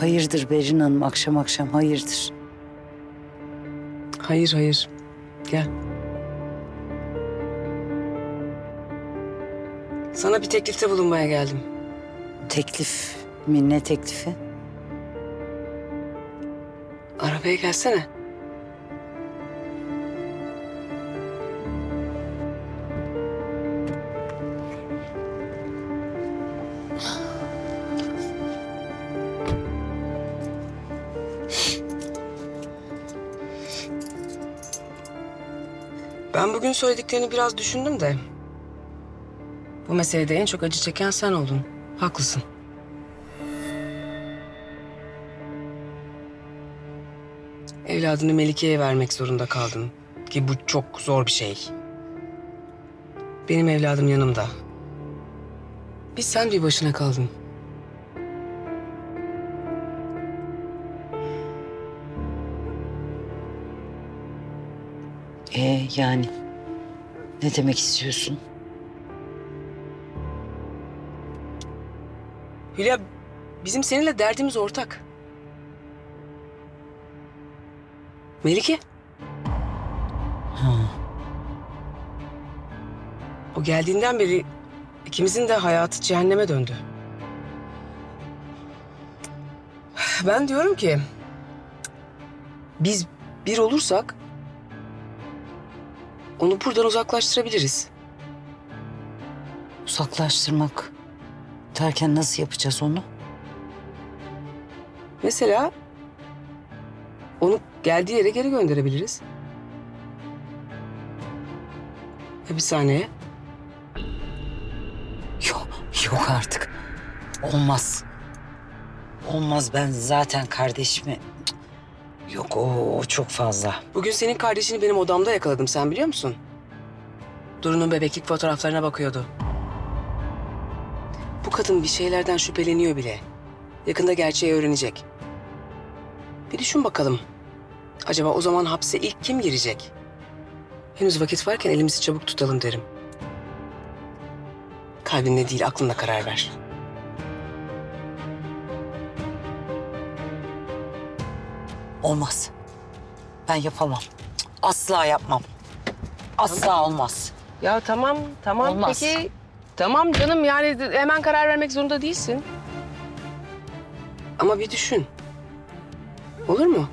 Hayırdır Berin Hanım akşam akşam hayırdır. Hayır hayır. Gel. Sana bir teklifte bulunmaya geldim. Teklif mi ne teklifi? Arabaya gelsene. Ben bugün söylediklerini biraz düşündüm de. Bu meselede en çok acı çeken sen oldun. Haklısın. Evladını Melike'ye vermek zorunda kaldın. Ki bu çok zor bir şey. Benim evladım yanımda. Bir sen bir başına kaldın. Ee yani ne demek istiyorsun? Hülya, bizim seninle derdimiz ortak. Melike. Ha, O geldiğinden beri ikimizin de hayatı cehenneme döndü. Ben diyorum ki biz bir olursak onu buradan uzaklaştırabiliriz. uzaklaştırmak derken nasıl yapacağız onu? Mesela onu geldiği yere geri gönderebiliriz. Bir saniye. Yok, yok artık. Olmaz. Olmaz ben zaten kardeşimi... Yok o, o çok fazla. Bugün senin kardeşini benim odamda yakaladım sen biliyor musun? Duru'nun bebeklik fotoğraflarına bakıyordu. Bu kadın bir şeylerden şüpheleniyor bile. Yakında gerçeği öğrenecek. Bir düşün bakalım. Acaba o zaman hapse ilk kim girecek? Henüz vakit varken elimizi çabuk tutalım derim. Kalbinle değil aklınla karar ver. Olmaz. Ben yapamam. Asla yapmam. Asla olmaz. Ya tamam tamam Olmaz. peki. Tamam canım yani hemen karar vermek zorunda değilsin. Ama bir düşün. Olur mu?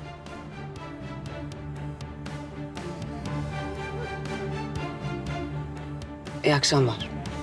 İyi akşamlar.